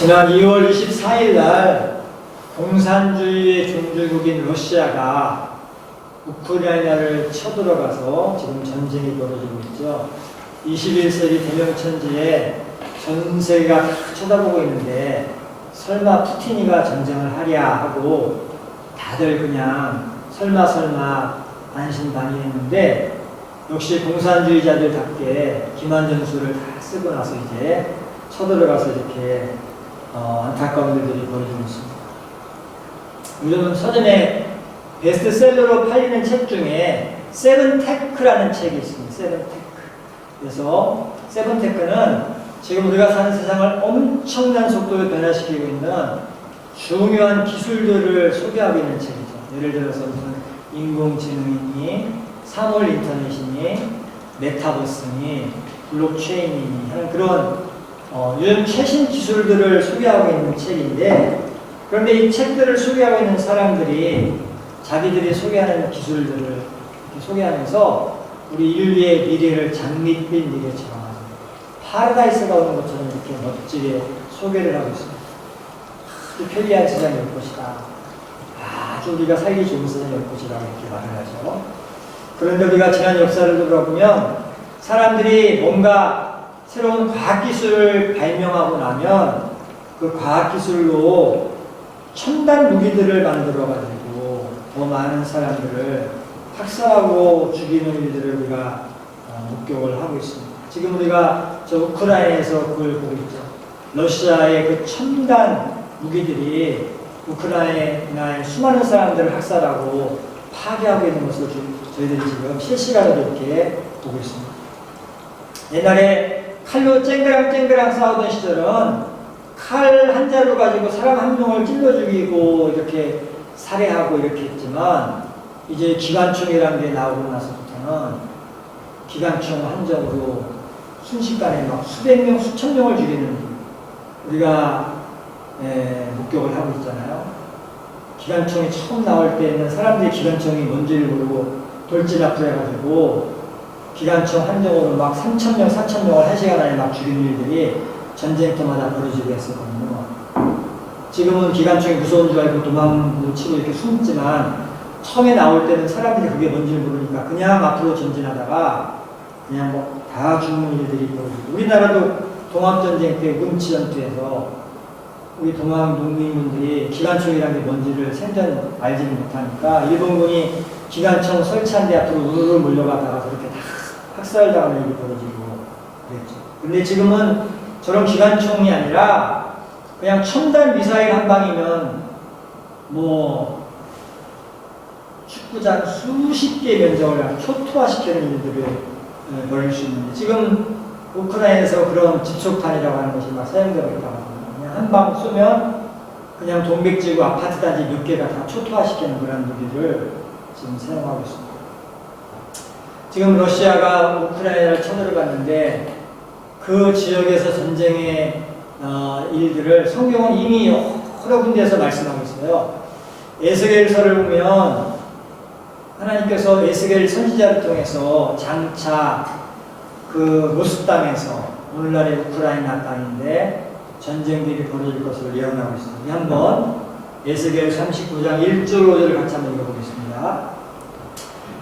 지난 2월 24일 날 공산주의의 종주국인 러시아가 우크라이나를 쳐들어가서 지금 전쟁이 벌어지고 있죠. 21세기 대명천지에 전 세계가 다 쳐다보고 있는데 설마 푸틴이가 전쟁을 하랴 하고 다들 그냥 설마 설마 안심반의했는데 역시 공산주의자들답게 기만전술을 다 쓰고 나서 이제 쳐들어가서 이렇게 어, 안타까운 일들이 벌어지고 있습니다. 요즘 서점에 베스트셀러로 팔리는 책 중에 세븐테크라는 책이 있습니다. 세븐테크. 그래서 세븐테크는 지금 우리가 사는 세상을 엄청난 속도로 변화시키고 있는 중요한 기술들을 소개하고 있는 책이죠. 예를 들어서 무슨 인공지능이니, 사물 인터넷이니, 메타버스니, 블록체인이니 하는 그런 어, 요즘 최신 기술들을 소개하고 있는 책인데 그런데 이 책들을 소개하고 있는 사람들이 자기들이 소개하는 기술들을 소개하면서 우리 인류의 미래를 장밋빛 미래처럼 파라다이스가 오는 것처럼 이렇게 멋지게 소개를 하고 있습니다. 편리한 세상이 올 것이다. 아주 우리가 살기 좋은 세상이 올 것이라고 이렇게 말을 하죠. 그런데 우리가 지난 역사를 돌아보면 사람들이 뭔가 새로운 과학기술을 발명하고 나면 그 과학기술로 첨단 무기들을 만들어가지고 더 많은 사람들을 학살하고 죽이는 일들을 우리가 어, 목격을 하고 있습니다. 지금 우리가 저 우크라이나에서 그걸 보고 있죠. 러시아의 그 첨단 무기들이 우크라이나의 수많은 사람들을 학살하고 파괴하고 있는 것을 좀 저희들이 지금 실시간으로 이렇게 보고 있습니다. 옛날에 칼로 쨍그랑 쨍그랑 싸우던 시절은 칼 한 자루 가지고 사람 한 명을 찔러 죽이고 이렇게 살해하고 이렇게 했지만 이제 기관총이라는 게 나오고 나서부터는 기관총 한정으로 순식간에 막 수백 명, 수천 명을 죽이는 우리가 에, 목격을 하고 있잖아요. 기관총이 처음 나올 때는 사람들이 기관총이 뭔지를 모르고 돌진앞으로 해가지고 기관총 한정으로 막 3,000명, 4,000명을 한 시간 안에 막 죽이는 일들이 전쟁터마다 벌어지고 했었거든요. 지금은 기관총이 무서운 줄 알고 도망 치고 이렇게 숨지만 처음에 나올 때는 사람들이 그게 뭔지를 모르니까 그냥 앞으로 전진하다가 그냥 뭐 다 죽는 일들이 벌어지고 우리나라도 동학전쟁 때 운치전투에서 우리 동학 농민분들이 기관총이라는 게 뭔지를 생전 알지는 못하니까 일본군이 기관총 설치한 데 앞으로 우르르 몰려가다가 그렇게 다 학살당하는 일이 벌어지고 그랬죠. 근데 지금은 저런 기관총이 아니라 그냥 첨단 미사일 한 방이면 뭐 축구장 수십 개 면적을 초토화시키는 일들을 어, 벌일 수 있는데 지금 우크라이나에서 그런 집속탄이라고 하는 것이 막 사용되고 있다고 한 방 쏘면 그냥 동백지구 아파트 단지 몇 개가 다 초토화시키는 그런 무기를 지금 사용하고 있습니다. 지금 러시아가 우크라이나를 쳐들어갔는데 그 지역에서 전쟁의 어, 일들을 성경은 이미 여러 군데에서 말씀하고 있어요. 에스겔서를 보면 하나님께서 에스겔 선지자를 통해서 장차 그 로스 땅에서 오늘날의 우크라이나 땅인데 전쟁들이 벌어질 것을 예언하고 있습니다. 한번 에스겔 39장 1절 5절을 같이 한번 읽어보겠습니다.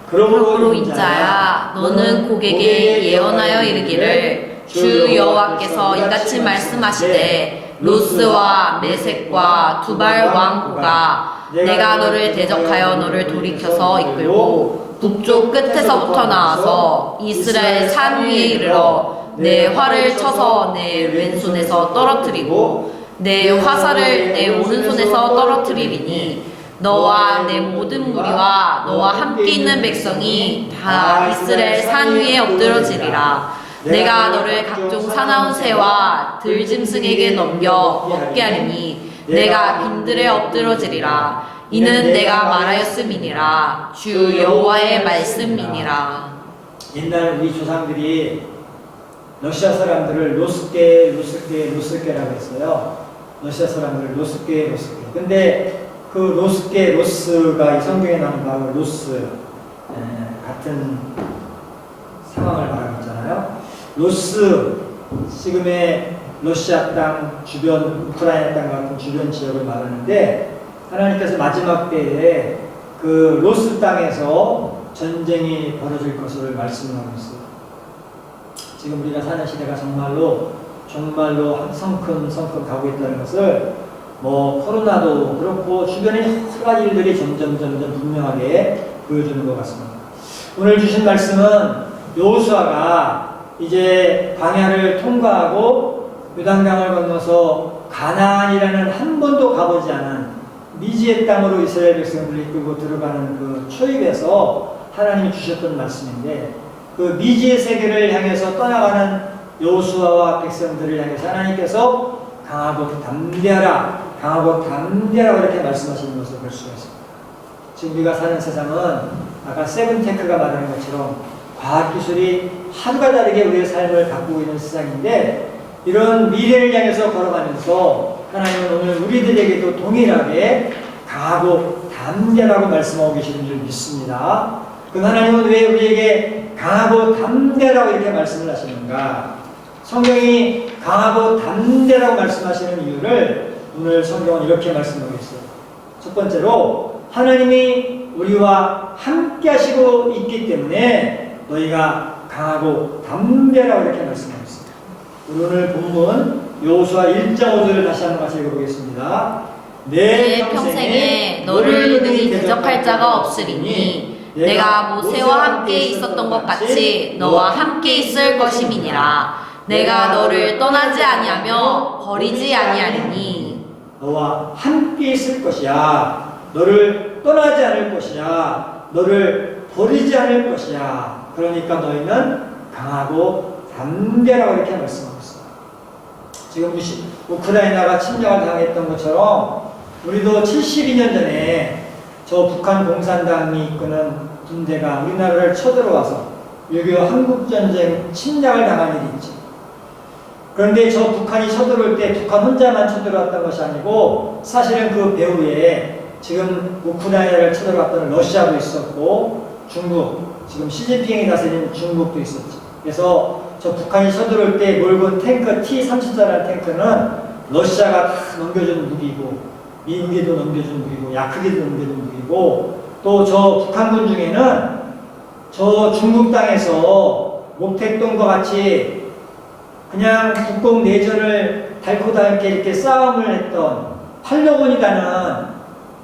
그러므로 인자야 너는 고객에게 예언하여 이르기를 주 여호와께서 이같이 말씀하시되 로스와 메색과 두발 왕후가 내가 너를 대적하여 너를 돌이켜서 이끌고 북쪽 끝에서부터 나와서 이스라엘 산 위에 이르러 내 활을 쳐서 내 왼손에서 떨어뜨리고 내 화살을 내 오른손에서 떨어뜨리리니 너와 내 모든 무리와 너와 함께 있는 백성이 다 이스라엘 산 위에 엎드러지리라. 내가 너를 각종 사나운 새와 들짐승에게 넘겨 먹게 하리니 내가 빈들에 엎드러지리라. 이는 내가 말하였음이니라. 주 여호와의 말씀이니라. 옛날 우리 조상들이 러시아 사람들을 로스게, 로스게, 로스게라고 했어요. 러시아 사람들을 로스게, 로스게. 근데 그 로스게, 로스가 이 성경에 나오는 바로 로스 에, 같은 상황을 말하고 있잖아요. 로스 지금의 러시아 땅 주변 우크라이나 땅 같은 주변 지역을 말하는데 하나님께서 마지막 때에 그 로스 땅에서 전쟁이 벌어질 것을 말씀하고 있어요. 지금 우리가 사는 시대가 정말로 정말로 성큼 성큼 가고 있다는 것을 뭐 코로나도 그렇고 주변에 여러 가지 일들이 점점 점점 분명하게 보여주는 것 같습니다. 오늘 주신 말씀은 여호수아가 이제 광야를 통과하고 요단강을 건너서 가나안이라는 한 번도 가보지 않은 미지의 땅으로 이스라엘 백성들을 이끌고 들어가는 그 초입에서 하나님이 주셨던 말씀인데 그 미지의 세계를 향해서 떠나가는 여호수아와 백성들을 향해서 하나님께서 강하고 담대하라 강하고 담대하라 이렇게 말씀하시는 것을 볼 수가 있습니다. 지금 우리가 사는 세상은 아까 세븐테크가 말하는 것처럼 과학기술이 하루가 다르게 우리의 삶을 바꾸고 있는 세상인데 이런 미래를 향해서 걸어가면서 하나님은 오늘 우리들에게도 동일하게 강하고 담대라고 말씀하고 계시는 줄 믿습니다. 그럼 하나님은 왜 우리에게 강하고 담대라고 이렇게 말씀을 하시는가? 성경이 강하고 담대라고 말씀하시는 이유를 오늘 성경은 이렇게 말씀하고 있어요. 첫 번째로 하나님이 우리와 함께 하시고 있기 때문에 너희가 강하고 담대라고 이렇게 말씀하고 있습니다. 오늘 본문 여호수아 1장 5절을 다시 한번 같이 읽어보겠습니다. 내 평생에 너를 능히 대적할 자가 없으리니 내가 모세와 함께 있었던 것 같이 너와 함께 있을 것임이니라 내가 너를 떠나지 아니하며 버리지 아니하리니 너와 함께 있을 것이야. 너를 떠나지 않을 것이야. 너를 버리지 않을 것이야. 그러니까 너희는 강하고 담대라고 이렇게 있어요. 지금 무시- 우크라이나가 침략을 당했던 것처럼 우리도 72년 전에 저 북한 공산당이 이끄는 군대가 우리나라를 쳐들어와서 6.25 한국전쟁 침략을 당한 일이 있죠. 그런데 저 북한이 쳐들어올 때 북한 혼자만 쳐들어왔던 것이 아니고 사실은 그 배후에 지금 우크라이나를 쳐들어왔던 러시아도 있었고 중국, 지금 시진핑이 다스리는 중국도 있었죠. 그래서 저 북한이 쳐들어올 때 몰고 탱크 T-30자라는 탱크는 러시아가 다 넘겨준 무기고 미국에도 넘겨준 무기고 야크기도 넘겨준 무기고 또 저 북한군 중에는 저 중국 땅에서 목택동과 같이 그냥 국공 내전을 달고 닳게 이렇게 싸움을 했던 팔려곤이라는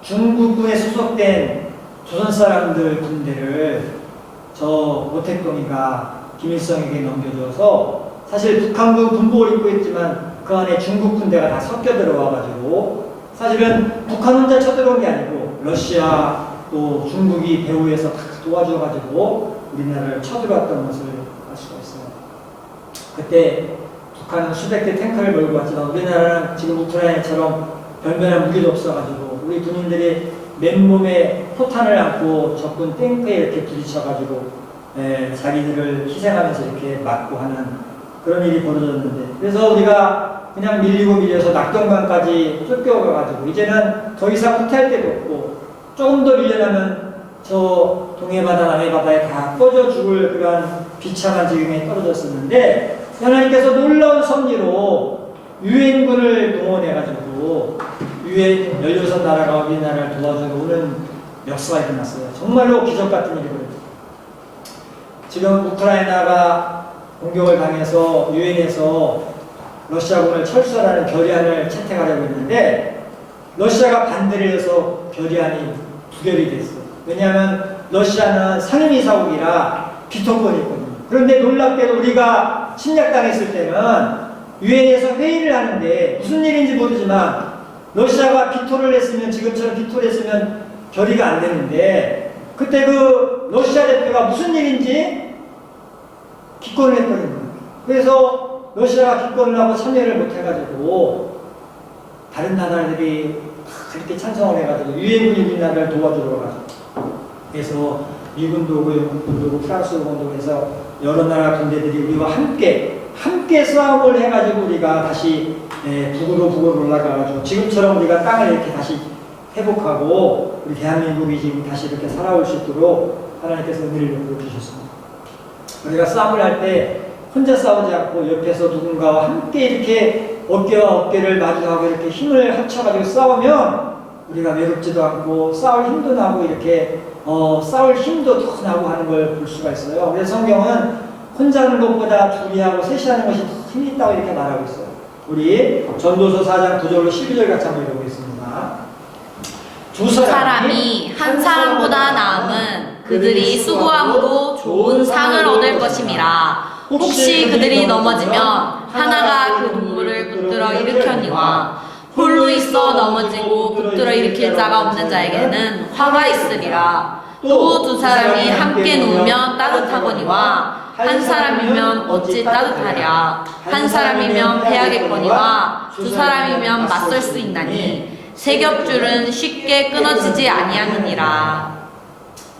중국군에 소속된 조선 사람들 군대를 저 모택동이가 김일성에게 넘겨줘서 사실 북한군 군복을 입고 있지만 그 안에 중국 군대가 다 섞여 들어와가지고 사실은 북한 혼자 쳐들어온 게 아니고 러시아 또 중국이 배후에서 다 도와줘가지고 우리나라를 쳐들어왔던 것을 알 수가 있어요. 그때 북한은 수백 대 탱크를 몰고 왔지만 우리나라는 지금 우크라이나처럼 변변한 무기도 없어가지고 우리 군인들이 맨몸에 포탄을 안고 적군 탱크에 이렇게 부딪혀가지고 에, 자기들을 희생하면서 이렇게 맞고 하는 그런 일이 벌어졌는데 그래서 우리가 그냥 밀리고 밀려서 낙동강까지 쫓겨가가지고 이제는 더 이상 후퇴할 데도 없고 조금 더 밀려나면 저 동해바다 남해바다에 다 꺼져 죽을 그러한 비참한 지경에 떨어졌었는데 하나님께서 놀라운 섭리로 유엔군을 동원해가지고 유엔 16나라가 우리나라를 도와주고 오는 역사가 일어났어요. 정말로 기적 같은 일이 벌어졌어요. 지금 우크라이나가 공격을 당해서 유엔에서 러시아군을 철수하라는 결의안을 채택하려고 했는데 러시아가 반대를 해서 결의안이 부결이 됐어요. 왜냐하면 러시아는 상임이사국이라 비토권이 있거든요. 그런데 놀랍게도 우리가 침략당했을 때는 유엔에서 회의를 하는데 무슨 일인지 모르지만 러시아가 비토를 했으면 지금처럼 비토를 했으면 결의가 안 되는데 그때 그 러시아 대표가 무슨 일인지 기권을 했거든요. 그래서 러시아가 기권을 하고 참여를 못 해가지고 다른 나라들이 다 그렇게 찬성을 해가지고 유엔군이 우리나라를 도와주러 가지고 그래서 미군도 오고 영국군도 오고 프랑스도 오고 해서 여러 나라 군대들이 우리와 함께 함께 싸움을 해가지고 우리가 다시 예, 북으로 북으로 올라가가지고 지금처럼 우리가 땅을 이렇게 다시 회복하고 우리 대한민국이 지금 다시 이렇게 살아올 수 있도록 하나님께서 은혜를 베풀어 주셨습니다. 우리가 싸움을 할 때 혼자 싸우지 않고 옆에서 누군가와 함께 이렇게 어깨와 어깨를 마주하고 이렇게 힘을 합쳐가지고 싸우면 우리가 외롭지도 않고 싸울 힘도 나고 이렇게 어, 싸울 힘도 더 나고 하는 걸 볼 수가 있어요. 그래서 성경은 혼자 하는 것보다 둘이 하고 셋이 하는 것이 더 힘이 있다고 이렇게 말하고 있어요. 우리 전도서 4장 9절로 12절 같이 한번 읽어보겠습니다. 두두 사람이 한 사람보다 나음은 그들이 수고함으로 좋은 상을 얻을 것임이라. 혹시 그들이 넘어지면 하나가 그 동물을 붙들어 일으켜니와 홀로 있어 넘어지고 붙들어 일으킬 자가 없는 자에게는 화가 있으리라. 또 두 사람이 함께 누우면 따뜻하거니와 한 사람이면 어찌 따뜻하랴. 한 사람이면 패하겠거니와 두 사람이면 맞설 수 있나니 세 겹줄은 쉽게 끊어지지 아니하느니라.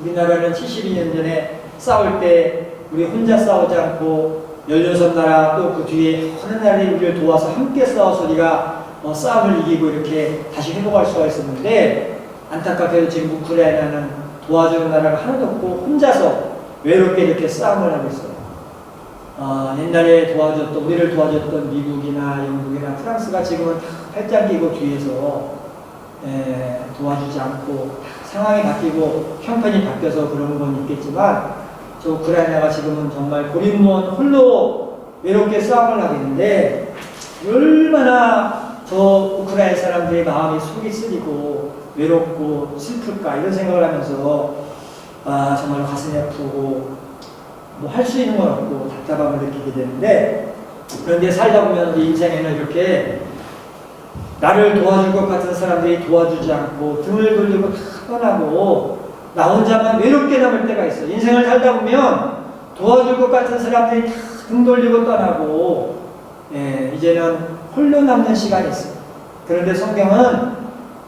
우리나라는 72년 전에 싸울 때 우리 혼자 싸우지 않고 16나라 또 그 뒤에 어느 나라들이 우리를 도와서 함께 싸워서 우리가 어, 싸움을 이기고 이렇게 다시 회복할 수가 있었는데 안타깝게도 지금 우크라이나는 도와주는 나라가 하나도 없고 혼자서 외롭게 이렇게 싸움을 하고 있어요. 어, 옛날에 도와줬던 우리를 도와줬던 미국이나 영국이나 프랑스가 지금은 다 팔짱 끼고 뒤에서 에, 도와주지 않고 상황이 바뀌고 형편이 바뀌어서 그런 건 있겠지만 저 우크라이나가 지금은 정말 고립무원 홀로 외롭게 싸움을 하고 있는데 얼마나 저 우크라이나 사람들의 마음이 속이 쓰리고 외롭고 슬플까 이런 생각을 하면서 아 정말 가슴이 아프고 뭐 할 수 있는 건 없고 답답함을 느끼게 되는데 그런데 살다 보면 인생에는 이렇게 나를 도와줄 것 같은 사람들이 도와주지 않고 등을 돌리고 다 떠나고 나 혼자만 외롭게 남을 때가 있어. 인생을 살다 보면 도와줄 것 같은 사람들이 다 등 돌리고 떠나고 예, 이제는 홀로 남는 시간이 있어. 그런데 성경은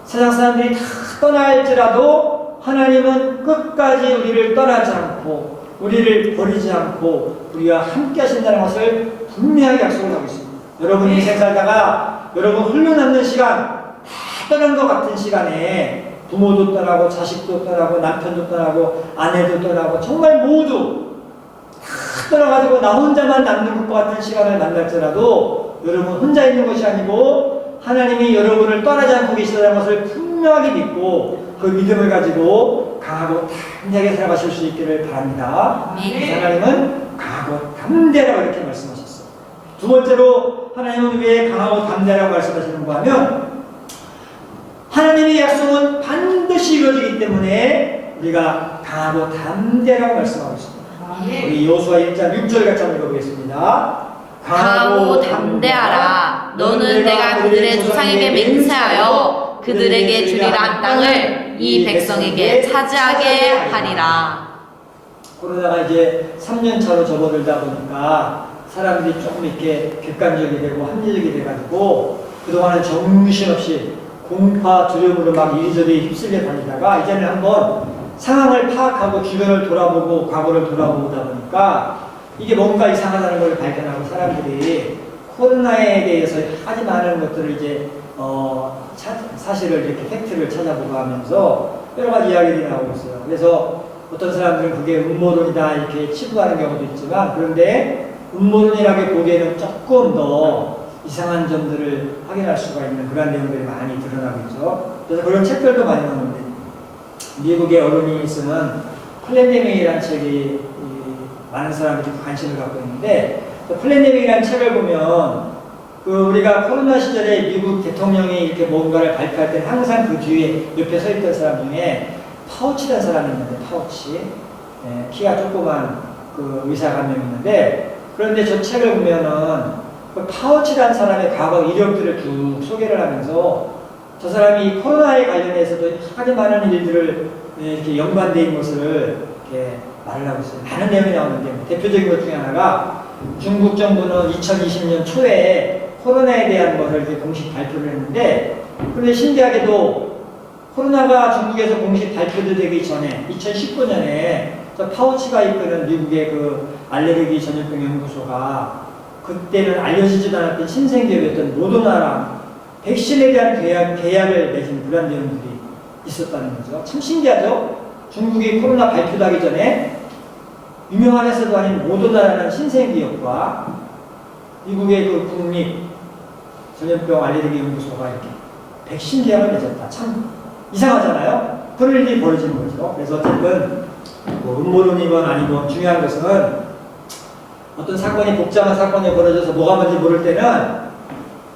세상 사람들이 다 떠날지라도 하나님은 끝까지 우리를 떠나지 않고 우리를 버리지 않고 우리와 함께 하신다는 것을 분명하게 약속을 하고 있습니다. 여러분 인생 살다가 여러분 홀로 남는 시간 다 떠난 것 같은 시간에 부모도 떠나고 자식도 떠나고 남편도 떠나고 아내도 떠나고 정말 모두 다 떠나가지고 나 혼자만 남는 것 같은 시간을 만날지라도 여러분 혼자 있는 것이 아니고 하나님이 여러분을 떠나지 않고 계시다는 것을 분명하게 믿고 그 믿음을 가지고 강하고 담대하게 살아가실 수 있기를 바랍니다. 아멘. 하나님은 강하고 담대라고 이렇게 말씀하셨어요. 두 번째로 하나님은 왜 강하고 담대라고 말씀하시는가 하면 하나님의 약속은 반드시 이루어지기 때문에 우리가 강하고 담대라고 말씀하고 있습니다. 우리 여호수아 1장 6절 같이 한번 읽어보겠습니다. 강하고 담대하라. 너는 내가 그들의 조상에게 맹세하여 그들에게 주리란 땅을 이 백성에게 차지하게 하리라. 코로나가 이제 3년 차로 접어들다 보니까 사람들이 조금 이렇게 객관적이 되고 합리적이 돼가지고 그동안은 정신없이 공파 두려움으로 막 이리저리 휩쓸려 다니다가 이제는 한번 상황을 파악하고 주변을 돌아보고 과거를 돌아보다 보니까 이게 뭔가 이상하다는 걸 발견하고 사람들이 코로나에 대해서 아주 많은 것들을 이제 어, 차- 사실을 이렇게 팩트를 찾아보고 하면서 여러 가지 이야기들이 나오고 있어요. 그래서 어떤 사람들은 그게 음모론이다 이렇게 치부하는 경우도 있지만 그런데 음모론이라고 보기에는 조금 더 이상한 점들을 확인할 수가 있는 그런 내용들이 많이 드러나고 있죠. 그래서 그런 책들도 많이 나오는데 미국의 어른이 쓰는 플랜데믹이라는 책이 이 많은 사람들이 관심을 갖고 있는데 그 플랜데믹이라는 책을 보면 그 우리가 코로나 시절에 미국 대통령이 이렇게 뭔가를 발표할 때는 항상 그 뒤에 옆에 서 있던 사람 중에 파우치라는 사람이 있는데 파우치 예, 키가 조그만 그 의사가 한 명 있는데 그런데 저 책을 보면은 그 파우치라는 사람의 과거 이력들을 쭉 소개를 하면서 저 사람이 코로나에 관련해서도 아주 많은 일들을 예, 이렇게 연관되어 있는 것을 이렇게 말을 하고 있어요. 많은 내용이 나오는데 뭐 대표적인 것 중에 하나가 중국 정부는 2020년 초에 코로나에 대한 것을 이제 공식 발표를 했는데 그런데 신기하게도 코로나가 중국에서 공식 발표되기 전에 2019년에 저 파우치가 이끄는 미국의 그 알레르기 전염병 연구소가 그때는 알려지지도 않았던 신생기업이었던 모더나랑 백신에 대한 계약, 계약을 맺은 그런 내용들이 있었다는 거죠. 참 신기하죠? 중국이 코로나 발표하기 전에 유명한 회사도 아닌 모더나라는 신생기업과 미국의 그 국립 전염병 알레르기 연구소가 이렇게 백신 계약을 맺었다. 참 이상하잖아요. 일이 벌어지는 거죠. 그래서 어쨌든 뭐 음모론이건 아니건 중요한 것은 어떤 사건이 복잡한 사건이 벌어져서 뭐가 뭔지 모를 때는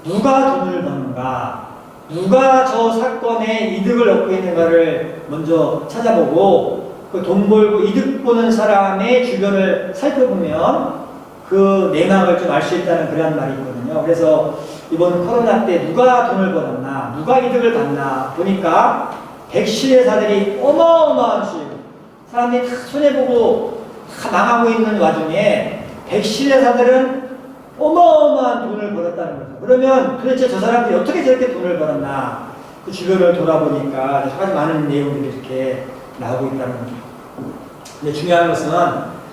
누가 돈을 버는가, 누가 저 사건에 이득을 얻고 있는가를 먼저 찾아보고 그 돈 벌고 이득 보는 사람의 주변을 살펴보면 그 내막을 좀 알 수 있다는 그런 말이 있거든요. 그래서 이번 코로나 때 누가 돈을 벌었나, 누가 이득을 받나 보니까 백신 회사들이 어마어마한 수익, 사람들이 다 손해보고 다 망하고 있는 와중에 백신 회사들은 어마어마한 돈을 벌었다는 거죠. 그러면 도대체 저 사람들이 어떻게 저렇게 돈을 벌었나, 그 주변을 돌아보니까 여러 가지 많은 내용들이 이렇게 나오고 있다는 거죠. 근데 중요한 것은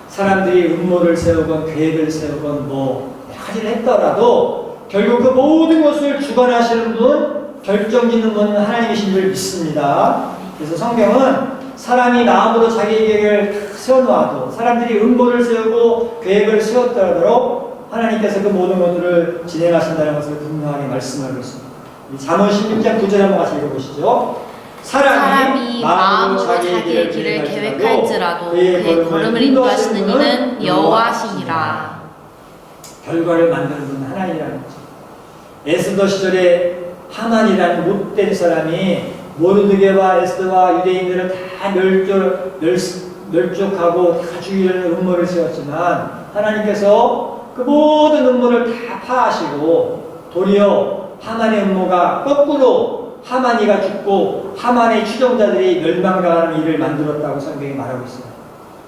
사람들이 음모를 세우건 계획을 세우건 뭐 여러 가지를 했더라도 결국 그 모든 것을 주관하시는 분, 결정 짓는 분은 하나님이신 줄 믿습니다. 그래서 성경은 사람이 마음으로 자기 계획을 다 세워놓아도 사람들이 음모를 세우고 계획을 세웠더라도 하나님께서 그 모든 것들을 진행하신다는 것을 분명하게 말씀하고 있습니다. 이 잠언 16장 9절 한번 같이 읽어보시죠. 사람이 마음으로 자기의 길을 계획할지라도 그의 걸음을 인도하시는 이는 여호와시니라. 결과를 만드는 분은 하나님이라는 거죠. 에스더 시절에 하만이라는 못된 사람이 모르드게와 에스더와 유대인들을 다 멸족, 멸, 멸족하고 다 죽이려는 음모를 세웠지만 하나님께서 그 모든 음모를 다 파하시고 도리어 하만의 음모가 거꾸로 하만이가 죽고 하만의 추종자들이 멸망당하는 일을 만들었다고 성경이 말하고 있습니다.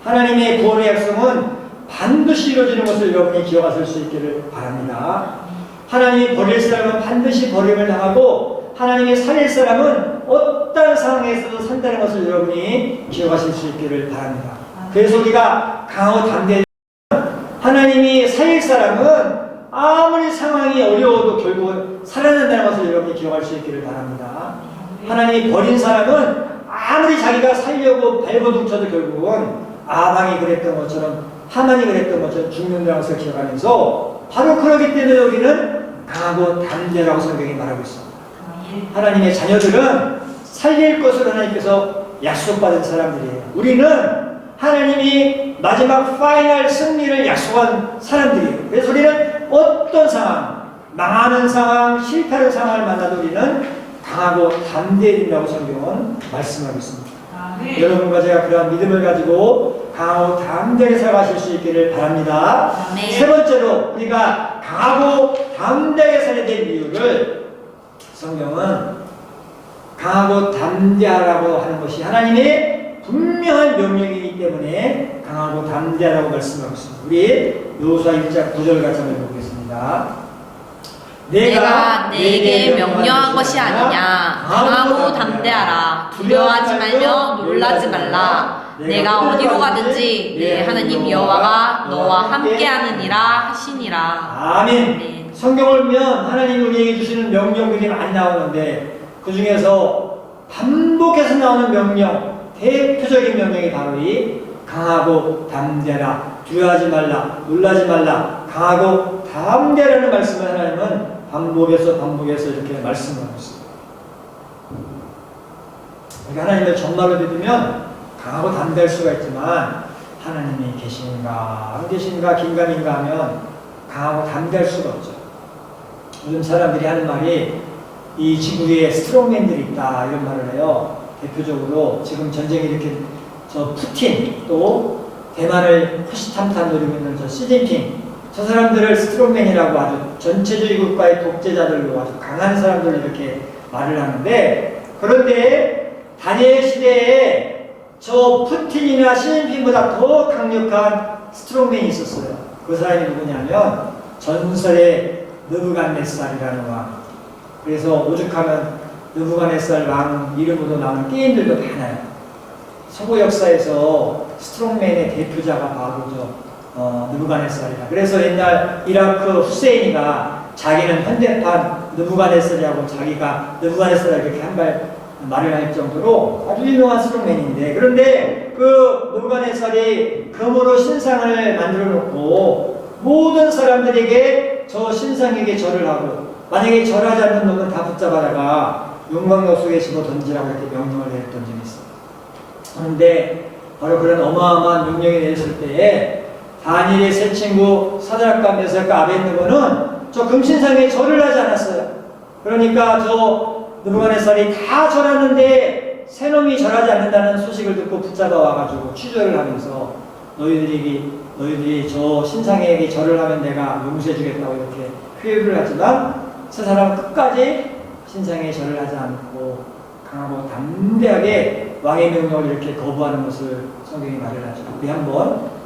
하나님의 구원의 약속은 반드시 이루어지는 것을 여러분이 기억하실 수 있기를 바랍니다. 하나님이 버릴 사람은 반드시 버림을 당하고 하나님이 살릴 사람은 어떠한 상황에서도 산다는 것을 여러분이 기억하실 수 있기를 바랍니다. 그래서 우리가 강하고 담대한 하나님이 살릴 사람은 아무리 상황이 어려워도 결국은 살아난다는 것을 여러분이 기억할 수 있기를 바랍니다. 하나님이 버린 사람은 아무리 자기가 살려고 발버둥쳐도 결국은 아방이 그랬던 것처럼 하만이 그랬던 것처럼 죽는다는 것을 기억하면서 바로 그러기 때문에 우리는 강하고 담대라고 성경이 말하고 있습니다. 하나님의 자녀들은 살릴 것을 하나님께서 약속받은 사람들이에요. 우리는 하나님이 마지막 파이널 승리를 약속한 사람들이에요. 그래서 우리는 어떤 상황, 망하는 상황, 실패하는 상황을 만나도 우리는 강하고 담대해야 된다고 성경은 말씀하고 있습니다. 여러분과 제가 그러한 믿음을 가지고 강하고 담대하게 살아가실 수 있기를 바랍니다. 아멘. 세 번째로 우리가 강하고 담대하게 살아야 될 이유를 성경은 강하고 담대하라고 하는 것이 하나님의 분명한 명령이기 때문에 강하고 담대하라고 말씀하고 있습니다. 우리 여호수아 1장 9절 같이 한번 보겠습니다. 내가 내게 명령한 것이 아니냐. 강하고 담대하라. 두려워하지 말며 놀라지 말라. 내가 어디로 가든지 내 하나님 여호와가 너와 함께하느니라 하시니라. 아멘. 네. 성경을 보면 하나님이 우리에게 주시는 명령들이 많이 나오는데 그 중에서 반복해서 나오는 명령, 대표적인 명령이 바로 이 강하고 담대라, 두려워하지 말라, 놀라지 말라, 강하고 담대라는 말씀을 하나님은 반복해서 반복해서 이렇게 말씀하고 있습니다. 하나님을 정말로 믿으면 강하고 담대할 수가 있지만 하나님이 계신가 안 계신가 긴가민가 하면 강하고 담대할 수가 없죠. 요즘 사람들이 하는 말이 이 지구에 스트롱맨들이 있다 이런 말을 해요. 대표적으로 지금 전쟁이 이렇게 저 푸틴 또 대만을 호시탐탐 노리고 있는 저 시진핑 저 사람들을 스트롱맨이라고 아주 전체주의 국가의 독재자들로 아주 강한 사람들로 이렇게 말을 하는데 그런데 다니엘 시대에 저 푸틴이나 시진핑보다 더 강력한 스트롱맨이 있었어요. 그 사람이 누구냐면 전설의 느부갓네살이라는 왕. 그래서 오죽하면 느부갓네살 왕 이름으로 나오는 게임들도 많아요. 서구 역사에서 스트롱맨의 대표자가 바로 저 어, 느부갓네살이다. 그래서 옛날 이라크 후세인이가 자기는 현대판 느부갓네살이라고 자기가 느부갓네살을 이렇게 한 발 말을 할 정도로 아주 유명한 스롱맨인데 그런데 그 누가네살이 금으로 신상을 만들어 놓고 모든 사람들에게 저 신상에게 절을 하고 만약에 절하지 않는 놈은 다 붙잡아다가 용광로 속에 집어 던지라고 이렇게 명령을 내렸던 적이 있어요. 그런데 바로 그런 어마어마한 명령이 내렸을 때에 다니엘의 세 친구 사드락과 메삭과 아벤느고는 저 금신상에 절을 하지 않았어요. 그러니까 저 느부갓네살이 다 절하는데 새 놈이 절하지 않는다는 소식을 듣고 붙잡아 와가지고 취조를 하면서 너희들이 너희들이 저 신상에게 절을 하면 내가 용서해주겠다고 이렇게 회유를 하지만 세 사람은 끝까지 신상에 절을 하지 않고 강하고 담대하게 왕의 명령을 이렇게 거부하는 것을 성경이 말을 하죠. 우리 한번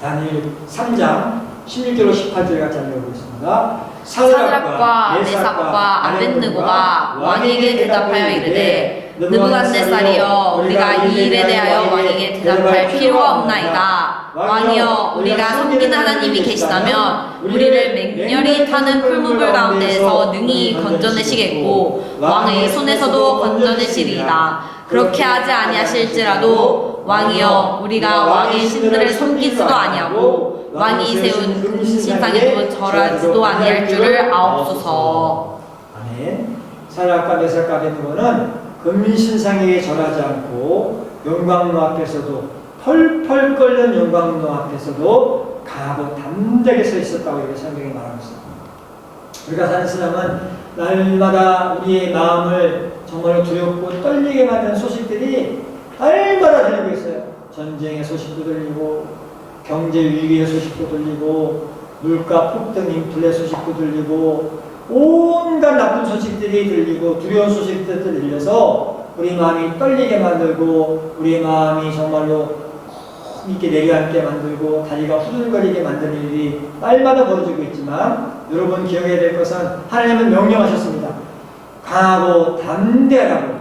다니엘 3장 16절로 18절 같이 읽어보겠습니다. 사드락과 메삭과 아벤느고가 왕에게 대답하여 이르되 느부갓네살이여 우리가 이 일에 대하여 왕에게 대답할 필요가 없나이다. 왕이여 우리가 섬기는 하나님이 계시다면 우리를 맹렬히 타는 풀무불 가운데에서 능히 건져내시겠고 왕의 손에서도 건져내시리이다. 그렇게 하지 아니하실지라도 왕이여 우리가 왕의 신들을 섬기지도 아니하고 왕이 세운 금신상에도 절하지도 아니할 줄을 아옵소서 아멘. 사락과 메삭과 아벤느고는 금신상에게 절하지 않고 영광로 앞에서도 펄펄 끓는 영광로 앞에서도 강하고 담대하게 서 있었다고 이렇게 성경이 말하고 있습니다. 우리가 사는 세상은 날마다 우리의 마음을 정말로 두렵고 떨리게 만드는 소식들이 날마다 들리고 있어요. 전쟁의 소식도 들리고 경제 위기의 소식도 들리고 물가 폭등 인플레 소식도 들리고 온갖 나쁜 소식들이 들리고 두려운 소식들도 들려서 우리 마음이 떨리게 만들고 우리 마음이 정말로 이렇게 내려앉게 만들고 다리가 후들거리게 만드는 일이 날마다 벌어지고 있지만 여러분 기억해야 될 것은 하나님은 명령하셨습니다. 강하고 담대하라고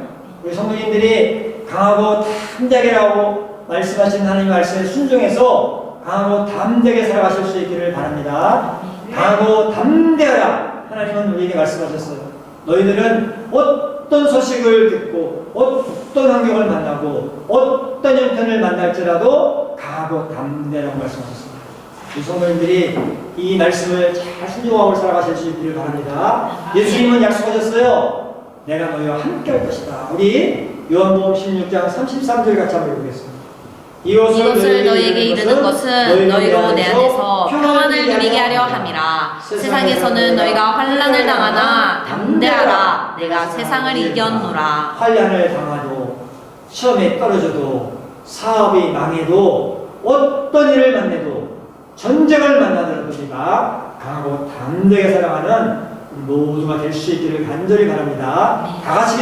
우리 성도님들이 강하고 담대하게라고 말씀하신 하나님 말씀에 순종해서 강하고 담대하게 살아가실 수 있기를 바랍니다. 강하고 담대하라 하나님은 우리에게 말씀하셨어요. 너희들은 어떤 소식을 듣고 어떤 환경을 만나고 어떤 형편을 만날지라도 강하고 담대라고 말씀하셨습니다. 우리 성도님들이 이 말씀을 잘 순종하고 살아가실 수 있기를 바랍니다. 예수님은 약속하셨어요. 내가 너희와 함께 할 것이다. 우리 요한복음 16장 33절 같이 한번 읽겠습니다. 이것을 너희에게 이르는 것은 너희로 내 안에서 평안을 누리게 하려 함이라 세상에서는 너희가 환난을 당하나 담대하라 내가 세상을 이겼노라 환란을 당하도 시험에 떨어져도 사업이 망해도 어떤 일을 만나도 전쟁을 만나더라도 우리가 강하고 담대하게 살아가는 모두가 될 수 있기를 간절히 바랍니다. 다 같이